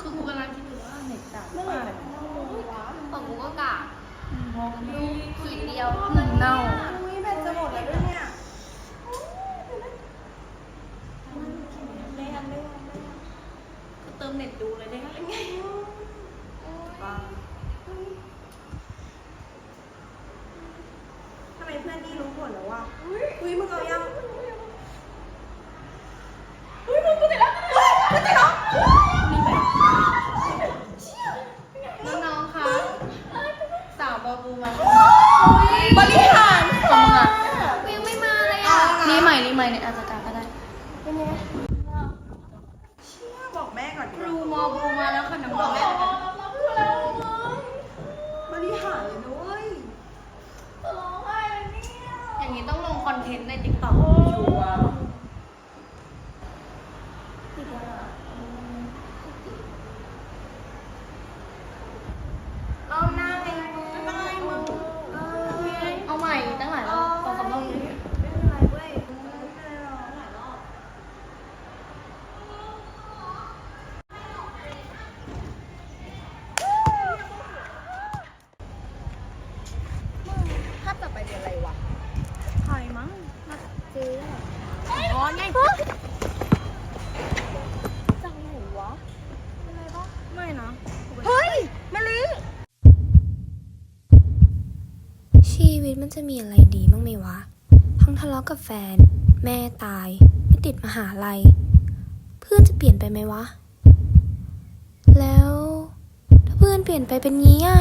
คือกูกำลังคิดอยู่ว่าเน็ตจับไม่เลยของกูก็กะมองดูขีดเดียวเน่าอุ้ยป็นจะหมดแล้วด้วยเนี่ยก็เติมเน็ตดูเลยได้ไงบ้งทำไมเพื่อนนี่รู้หมดแล้ววะอุ้ยมึงเอายัง ใหม่นี่ใหม่เนี่ยอาจจะกาก็ได้เชี่ยบอกแม่ก่อนดีกบว่าลูมอบูมาแล้วค่ะน้องๆ บริหารเลยนะเว้ย อย่างนี้ต้องลงคอนเทนต์ในติ๊กต็อกชัวร์ เอาหน้าไงมึงไม่เป็นไรมึงเออไม่ เอาใหม่ตั้งหลายรอบสองสามรอบเลย เป็นไรเว้ยไม่เป็นไรหรอกหลายรอบภาพต่อไปเรียนอะไรวะ ใครมั้ง อ๋อไงจังไหนวะไม่นะเฮ้ยมะลิชีวิตมันจะมีอะไรดีบ้างไหมวะ ทั้งทะเลาะกับแฟน แม่ตาย ไม่ติดมหาลัย เพื่อนจะเปลี่ยนไปไหมวะ แล้ว ถ้าเพื่อนเปลี่ยนไปเป็นงี้อะ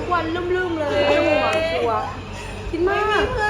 ทุกวันลืมๆเลยไม่หัวชัวร์คิดมาก เพื่อน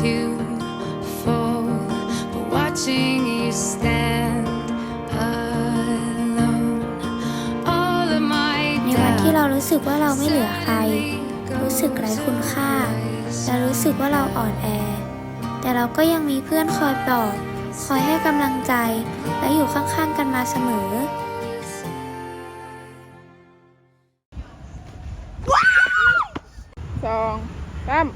to fall? But watching you stand alone, all of my ในวันที่เรา doubts รู้สึกว่าเราไม่เหลือใคร รู้สึกไร้คุณค่า และรู้สึกว่าเราอ่อนแอ แต่เราก็ยังมีเพื่อนคอยปลอบ คอยให้กำลังใจ และอยู่ข้างๆกันมาเสมอ สองสาม